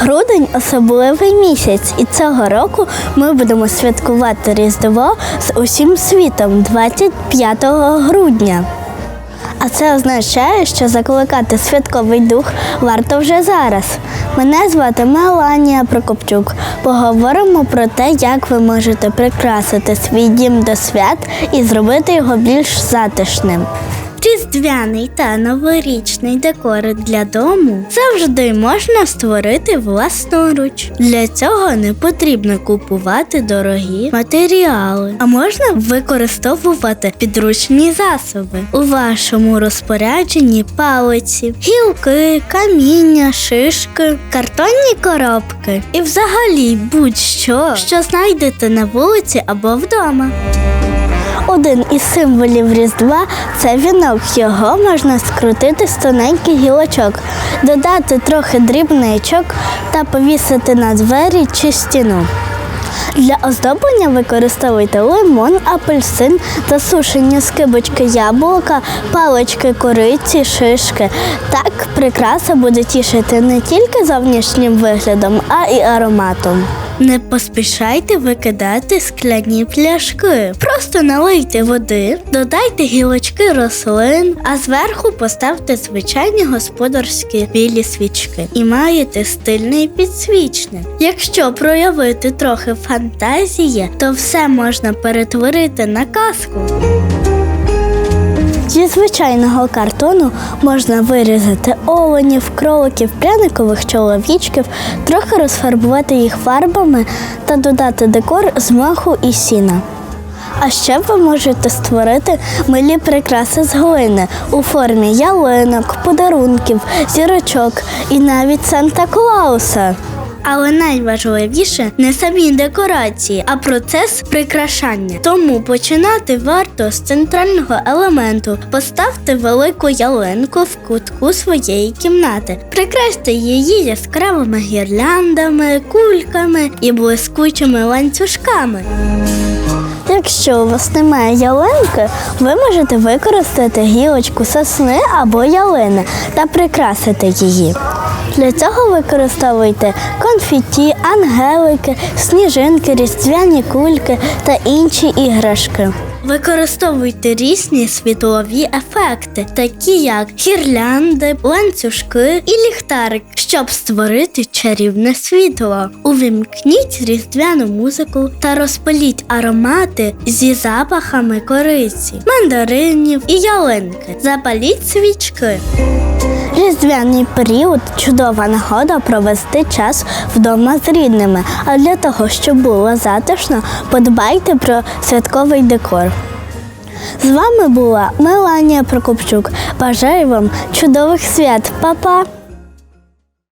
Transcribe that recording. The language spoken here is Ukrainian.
Грудень особливий місяць, і цього року ми будемо святкувати Різдво з усім світом 25 грудня. А це означає, що закликати святковий дух варто вже зараз. Мене звати Меланія Прокопчук. Поговоримо про те, як ви можете прикрасити свій дім до свят і зробити його більш затишним. Різдвяний та новорічний декор для дому завжди можна створити власноруч. Для цього не потрібно купувати дорогі матеріали, а можна використовувати підручні засоби. У вашому розпорядженні палиці, гілки, каміння, шишки, картонні коробки і взагалі будь-що, що знайдете на вулиці або вдома. Один із символів Різдва це вінок. Його можна скрутити з тоненьких гілочок, додати трохи дрібничок та повісити на двері чи стіну. Для оздоблення використовуйте лимон, апельсин та сушені скибочки яблука, палички кориці, шишки. Так прикраса буде тішити не тільки зовнішнім виглядом, а й ароматом. Не поспішайте викидати скляні пляшки. Просто налийте води, додайте гілочки рослин, а зверху поставте звичайні господарські білі свічки і маєте стильний підсвічник. Якщо проявити трохи фантазії, то все можна перетворити на казку. Зі звичайного картону можна вирізати оленів, кроликів, пряникових чоловічків, трохи розфарбувати їх фарбами та додати декор з маху і сіна. А ще ви можете створити милі прикраси з глини у формі ялинок, подарунків, зірочок і навіть Санта Клауса. Але найважливіше не самі декорації, а процес прикрашання. Тому починати варто з центрального елементу. Поставте велику ялинку в кутку своєї кімнати. Прикрасьте її яскравими гірляндами, кульками і блискучими ланцюжками. Якщо у вас немає ялинки, ви можете використати гілочку сосни або ялини та прикрасити її. Для цього використовуйте конфеті, ангелики, сніжинки, різдвяні кульки та інші іграшки. Використовуйте різні світлові ефекти, такі як гірлянди, ланцюжки і ліхтарик, щоб створити чарівне світло. Увімкніть різдвяну музику та розпаліть аромати зі запахами кориці, мандаринів і ялинки. Запаліть свічки. Різдвяний період чудова нагода провести час вдома з рідними. А для того, щоб було затишно, подбайте про святковий декор. З вами була Меланія Прокопчук. Бажаю вам чудових свят, Па-па!